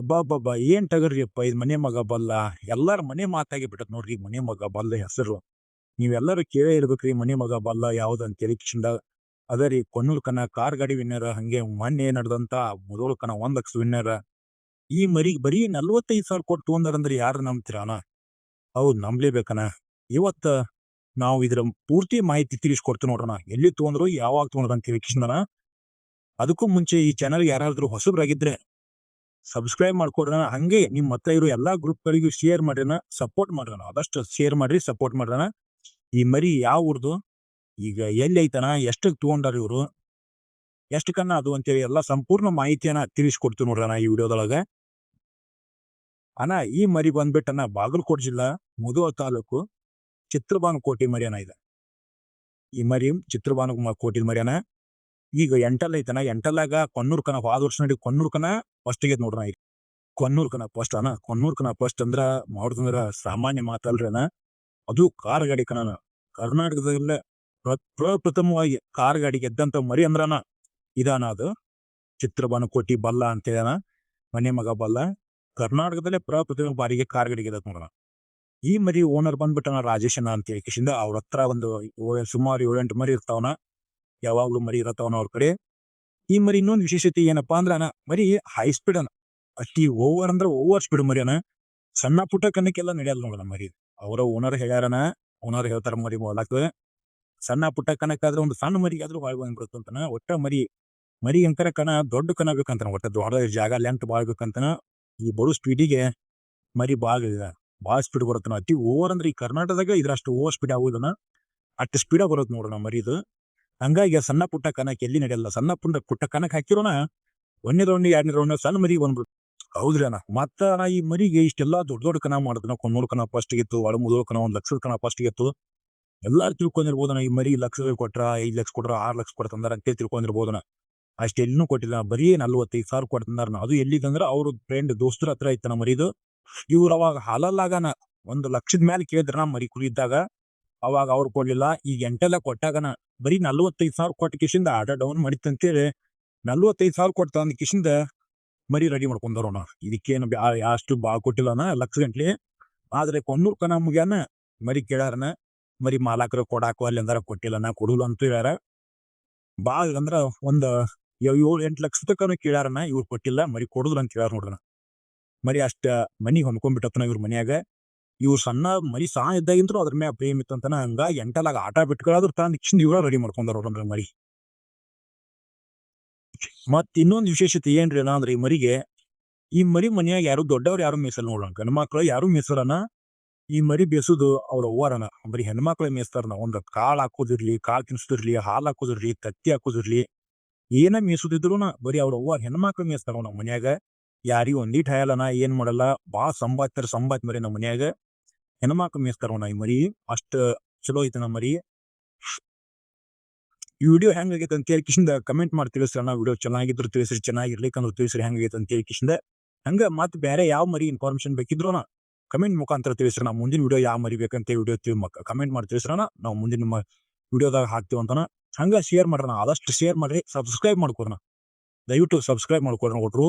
ಅಬ್ಬಬ್ಬಬ್ಬಾ! ಏನ್ ತಗರ್ರಿಯಪ್ಪ ಇದು ಮನೆ ಮಗ ಬಲ್ಲ. ಎಲ್ಲಾರ ಮನೆ ಮಾತಾಗಿ ಬಿಟ್ಟತ್ ನೋಡ್ರಿ ಮನೆ ಮಗ ಬಲ್ಲ ಹೆಸರು. ನೀವೆಲ್ಲರೂ ಕೇಳೇ ಇರ್ಬೇಕ್ರಿ ಮನೆ ಮಗ ಬಲ್ಲ ಯಾವುದಂತ ಕೇಳಿ ಕಿಶಿಂದ ಅದರಿ ರೀ ಕೊನ್ನೂರ್ಕನ ಕಾರ್ ಗಾಡಿ ವಿನ್ನರ್, ಹಂಗೆ ಮೊನ್ನೆ ನಡೆದಂತ ಮುಧೋಳ್ಕನ ಒಂದ್ ಲಕ್ಷ ವಿನ್ನರ್. ಈ ಮರಿ ಬರೀ ನಲ್ವತ್ತೈದು ಸಾವಿರ ಕೊಟ್ಟು ತೊಗೊಂಡಾರಂದ್ರೆ ಯಾರು ನಂಬ್ತೀರ ಅಣ್ಣ? ಹೌದ್ ನಂಬ್ಲೇಬೇಕಣ್ಣ. ಇವತ್ತ ನಾವು ಇದ್ರ ಪೂರ್ತಿ ಮಾಹಿತಿ ತಿಳಿಸ್ಕೊಡ್ತೀವಿ ನೋಡ್ರಣ ಎಲ್ಲಿ ತೊಗೊಂಡ್ರು ಯಾವಾಗ ತೊಗೊಂಡ್ರು ಅಂತೇಳಿ ಕಿಶಿಂದನ ಅದಕ್ಕೂ ಮುಂಚೆ ಈ ಚಾನಲ್ ಯಾರಾದ್ರೂ ಹೊಸಬ್ರಾಗಿದ್ರೆ ಸಬ್ಸ್ಕ್ರೈಬ್ ಮಾಡ್ಕೊಡ್ರಣ ಹಂಗೆ ನಿಮ್ಮ ಹತ್ರ ಇರೋ ಎಲ್ಲಾ ಗ್ರೂಪ್ ಗಳಿಗೂ ಶೇರ್ ಮಾಡ್ರಣ ಸಪೋರ್ಟ್ ಮಾಡ್ರಣ ಆದಷ್ಟು ಶೇರ್ ಮಾಡ್ರಿ ಸಪೋರ್ಟ್ ಮಾಡ್ರಣ ಈ ಮರಿ ಯಾವ ಊರ್ದು? ಈಗ ಎಲ್ಲಿ ಐತನ ಎಷ್ಟಕ್ ತಗೊಂಡಾರ ಇವ್ರು? ಎಷ್ಟಕ್ಕನ್ನ ಅದು ಅಂತೇಳಿ ಎಲ್ಲಾ ಸಂಪೂರ್ಣ ಮಾಹಿತಿಯನ್ನ ತಿಳಿಸ್ಕೊಡ್ತೀವಿ ನೋಡ್ರಣ ಈ ವಿಡಿಯೋದೊಳಗ. ಅಣ್ಣ, ಈ ಮರಿ ಬಂದ್ಬಿಟ್ಟನ ಬಾಗಲಕೋಟೆ ಜಿಲ್ಲಾ ಮುದುವ ತಾಲೂಕು ಚಿತ್ರಬಾನ ಕೋಟಿ ಅಣ್ಣ ಇದೆ. ಈ ಮರಿ ಚಿತ್ರಬಾನು ಕೋಟಿ ಮರಿಯನ ಈಗ ಎಂಟಲ್ ಐತನ? ಎಂಟಲಾಗ ಕೊನ್ನೂರ್ ಕನ, ಹೋದ ವರ್ಷ ನಡಿ ಕೊನ್ನೂರ್ಕನ ಫಸ್ಟ್ಗೆ ನೋಡ್ರ ಈಗ. ಕೊನ್ನೂರ್ಕನ ಫಸ್ಟ್ ಕೊನ್ನೂರ್ ಕನ ಫಸ್ಟ್ ಅಂದ್ರ ಮಾಡುದಂದ್ರ ಸಾಮಾನ್ಯ ಮಾತಲ್ರಿ ಅಣ್ಣ ಅದು ಕಾರ್ ಗಾಡಿ ಕನ ಕರ್ನಾಟಕದಲ್ಲೇ ಪ್ರ- ಪ್ರಪ್ರಥಮವಾಗಿ ಕಾರ್ ಗಾಡಿ ಗೆದ್ದಂತ ಮರಿ ಅಂದ್ರನ ಇದಾನ ಅದು. ಚಿತ್ರಬಾನುಕೋಟಿ ಬಲ್ಲ ಅಂತೇಳನ, ಮನೆ ಮಗ ಬಲ್ಲ. ಕರ್ನಾಟಕದಲ್ಲೇ ಪ್ರಪ್ರಥಮ ಬಾರಿಗೆ ಕಾರ್ ಗಾಡಿ ಗೆದ್ದ ನೋಡೋಣ ಈ ಮರಿ ಓನರ್ ಬಂದ್ಬಿಟ್ಟನ ರಾಜೇಶನ ಅಂತ ಹೇಳಿ. ಅವ್ರ ಹತ್ರ ಒಂದು ಸುಮಾರು ಏಳೆಂಟು ಮರಿ ಇರ್ತಾವನ. ಯಾವಾಗ್ಲೂ ಮರಿ ಇರತ್ತವನ ಅವ್ರ ಕಡೆ. ಈ ಮರಿ ಇನ್ನೊಂದು ವಿಶೇಷತೆ ಏನಪ್ಪಾ ಅಂದ್ರೆ ಮರಿ ಹೈ ಸ್ಪೀಡ್ ಅನ್ನ ಅತಿ ಓವರ್ ಅಂದ್ರೆ ಓವರ್ ಸ್ಪೀಡ್ ಮರಿ ಅಣ್ಣ. ಸಣ್ಣ ಪುಟ್ಟ ಕಣ್ಣಕ್ಕೆಲ್ಲ ನಡೆಯಲ್ಲ ನೋಡೋಣ ಮರಿ. ಅವರ ಓನರ್ ಹೇಳ್ಯಾರನ ಓನರ್ ಹೇಳ್ತಾರ ಮರಿ ಮೊಲಕ್ ಸಣ್ಣ ಪುಟ್ಟ ಕಣಕ್ಕಾದ್ರೆ ಒಂದು ಸಣ್ಣ ಮರಿಗಾದ್ರೂ ಬಾಳ್ ಬಂದ್ಬಿಡುತ್ತಂತನ ಒಟ್ಟ ಮರಿ ಮರಿ ಅಂಕರ ಕಣ ದೊಡ್ಡ ಕಣ ಬೇಕಂತನ ಒಟ್ಟ ದೊಡ್ಡ ಜಾಗ ಲೆಂತ್ ಬಾಳ್ ಬೇಕಂತನ ಈ ಬರು ಸ್ಪೀಡಿಗೆ ಮರಿ ಬಾಳ್ ಸ್ಪೀಡ್ ಬರುತ್ತನ ಅತಿ ಓವರ್ ಅಂದ್ರೆ ಈ ಕರ್ನಾಟಕದಾಗ ಇದ್ರಷ್ಟು ಓವರ್ ಸ್ಪೀಡ್ ಆಗೋದನ್ನ ಅಷ್ಟು ಸ್ಪೀಡ್ ಬರುತ್ತೆ ನೋಡೋಣ ಮರಿದು ಹಂಗಾಗಿ ಸಣ್ಣ ಪುಟ್ಟ ಕನಕ ಎಲ್ಲಿ ನಡೆಯಲ್ಲ? ಸಣ್ಣ ಪುಟ್ಟ ಪುಟ್ಟ ಕನಕ್ ಹಾಕಿರೋನ ಒಂದನೇ ರೌಂಡ್ ಎರಡನೇ ರೌಂಡ್ ಸಣ್ಣ ಮರಿಗೆ ಬಂದ್ಬಿಟ್ಟು ಹೌದ್ರಿ ಅಣ್ಣ. ಮತ್ತ ಈ ಮರಿಗೆ ಇಷ್ಟೆಲ್ಲಾ ದೊಡ್ಡ ದೊಡ್ಡ ಕನ ಮಾಡಿದ್ನ. ಕೊನ್ನೂರು ಕನ ಫಸ್ಟ್ ಗಿತ್ತು ಒಳ ಮುದೋಳ ಕನ, ಒಂದ್ ಲಕ್ಷದ ಕನ ಫಸ್ಟ್ ಗಿತ್ತು. ಎಲ್ಲಾರು ತಿಳ್ಕೊಂಡಿರ್ಬೋದಣ ಈ ಮರಿ ಲಕ್ಷ ಕೊಟ್ರ, ಐದ್ ಲಕ್ಷ ಕೊಟ್ರ, ಆರ್ ಲಕ್ಷ ಕೊಡ್ತಂದಾರ ಅಂತ ತಿಳ್ಕೊಂಡಿರ್ಬೋದಣ ಅಷ್ಟ ಎಲ್ಲಿನೂ ಕೊಟ್ಟಿಲ್ಲ. ಬರೀ ನಲ್ವತ್ತೈದು ಸಾವಿರ ಕೊಡ್ತಂದಾರ ಅದು ಎಲ್ಲಿದಂದ್ರ ಅವ್ರ ಫ್ರೆಂಡ್ ದೋಸ್ತರ ಹತ್ರ ನಮ್ಮ ಮರಿದು. ಇವ್ರು ಅವಾಗ ಹಾಲಲ್ಲಾಗನ. ಒಂದು ಲಕ್ಷದ ಮೇಲೆ ಕೇಳಿದ್ರ ಮರಿ ಕುರಿದ್ದಾಗ ಅವಾಗ ಅವ್ರು ಕೊಡ್ಲಿಲ್ಲ. ಈಗ ಎಂಟೆಲ್ಲ ಕೊಟ್ಟಾಗನ ಬರೀ ನಲ್ವತ್ತೈದು ಸಾವಿರ ಕೊಟ್ಟ ಕಿಶಿಂದ ಆಟ ಡೌನ್ ಮಾಡಿತ್ತಂತೇಳಿ ನಲ್ವತ್ತೈದು ಸಾವಿರ ಕೊಟ್ಟ ಅಂದ ಕಿಶಿಂದ ಮರಿ ರೆಡಿ ಮಾಡ್ಕೊಂಡಾರೋಣ ಇದಕ್ಕೇನು ಬ್ಯಾ, ಅಷ್ಟು ಬಾ ಕೊಟ್ಟಿಲ್ಲನ ಲಕ್ಷ ಗಂಟ್ಲಿ. ಆದ್ರೆ ಕೊನ್ನೂರ್ ಕನ ಮುಗ್ಯಾನ, ಮರಿ ಕೇಳಾರನ, ಮರಿ ಮಾಲಾಕರು ಕೊಡಾಕು ಅಲ್ಲಿ ಕೊಟ್ಟಿಲ್ಲನ ಕೊಡುಲ್ಲ ಅಂತ ಹೇಳ್ಯಾರ. ಭಾಳ ಅಂದ್ರ ಒಂದ್ ಏಳು ಎಂಟು ಲಕ್ಷ ತಕನು ಕೇಳಾರನ, ಇವ್ರು ಕೊಟ್ಟಿಲ್ಲ, ಮರಿ ಕೊಡುದ್ರ ಅಂತ ಹೇಳ್ಯಾರ ನೋಡ್ರನ ಮರಿ ಅಷ್ಟ ಮನಿಗ್ ಹೊಂದ್ಕೊಂಡ್ಬಿಟ್ಟತನ ಇವ್ರ ಮನ್ಯಾಗ. ಇವ್ರು ಸಣ್ಣ ಮರಿ ಸಾ ಇದ್ದಾಗಿಂತ್ರು ಅದ್ರ ಮ್ಯಾಗ ಪ್ರೇಮ್ ಇತ್ತಂತನ ಹಂಗ ಎಂಟಲಾಗ ಆಟ ಬಿಟ್ಕೊಳ್ಳೋದ್ರ ತಾನು ಇಕ್ಷಿಂದ ಇವ್ರ ರೆಡಿ ಮಾಡ್ಕೊಂಡಾರ ಅಂದ್ರೆ ಮರಿ. ಮತ್ ಇನ್ನೊಂದ್ ವಿಶೇಷತೆ ಏನ್ರಿ ಅಣ್ಣ ಅಂದ್ರೆ ಈ ಮರಿಗೆ, ಈ ಮರಿ ಮನೆಯಾಗ ಯಾರು ದೊಡ್ಡವ್ರು ಯಾರು ಮೇಸಲ್ ನೋಡೋಣ ಗಂಡ ಮಕ್ಳು ಯಾರು ಮೀಸಲನ ಈ ಮರಿ ಬೇಸುದು ಅವ್ರ ಅವ್ವರನ ಬರೀ ಹೆಣ್ಮಕ್ಳ ಮೇಸ್ತಾರನ ಒಂದ್ ಕಾಳು ಹಾಕೋದಿರ್ಲಿ, ಕಾಳ್ ತಿನ್ಸುದಿರ್ಲಿ, ಹಾಲ್ ಹಾಕೋದಿರ್ಲಿ, ತತ್ತಿ ಹಾಕೋದಿರ್ಲಿ, ಏನ ಮೇಸುದಿದ್ರುನ ಬರೀ ಅವ್ರ ಅವ್ವ ಹೆಣ್ಮಕ್ಳು ಮೇಸ್ತಾರ ನಮ್ಮ ಮನ್ಯಾಗ. ಯಾರಿಗೂ ಒಂದೀಟ್ ಹಾಯಲ್ಲನ ಏನ್ ಮಾಡಲ್ಲ. ಬಾ ಸಂಬಾಯ್ತಾರ ಸಂಬಾತ್ ಮರಿ ನಮ್ಮ ಮನ್ಯಾಗ. ಹೆಣ್ಮಕ್ಳು ಮೇಸ್ತಾರ ಈ ಮರಿ, ಅಷ್ಟು ಚಲೋ ಐತೆ ನಮ್ಮ ಮರಿ. ಈ ವಿಡಿಯೋ ಹೆಂಗಾಗೈತೆ ಅಂತ ಹೇಳಿ ಕಿಶಿಂದ ಕಮೆಂಟ್ ಮಾಡಿ ತಿಳಿಸ್ರಿ ಅಣ್ಣ, ವಿಡಿಯೋ ಚೆನ್ನಾಗಿದ್ರು ತಿಳಿಸ್ರಿ ಚೆನ್ನಾಗಿರ್ಲಿಕ್ಕಂದ್ರೆ ತಿಳಿಸ್ರಿ ಹೆಂಗಾಗೈತೆ ಅಂತ ಹೇಳಿ ಕಿಶಿಂದ. ಹಂಗ ಮತ್ತೆ ಬೇರೆ ಯಾವ ಮರಿ ಇನ್ಫಾರ್ಮೇಶನ್ ಬೇಕಿದ್ರು ಕಮೆಂಟ್ ಮುಖಾಂತರ ತಿಳಿಸ್ರಿ ನಾವು ಮುಂದಿನ ವಿಡಿಯೋ ಯಾವ ಮರಿ ಬೇಕಂತ ವಿಡಿಯೋ ಕಮೆಂಟ್ ಮಾಡಿ ತಿಳಿಸ್ರಣ ನಾವು ಮುಂದಿನ ವಿಡಿಯೋದಾಗ ಹಾಕ್ತೀವಿ ಅಂತನ ಹಂಗ ಶೇರ್ ಮಾಡ್ರಣ ಆದಷ್ಟು ಶೇರ್ ಮಾಡ್ರಿ ಸಬ್ಸ್ಕ್ರೈಬ್ ಮಾಡ್ಕೊಡ್ರಣ ದಯವಿಟ್ಟು ಸಬ್ಸ್ಕ್ರೈಬ್ ಮಾಡ್ಕೊಡ್ರಣ ಒಟ್ರು.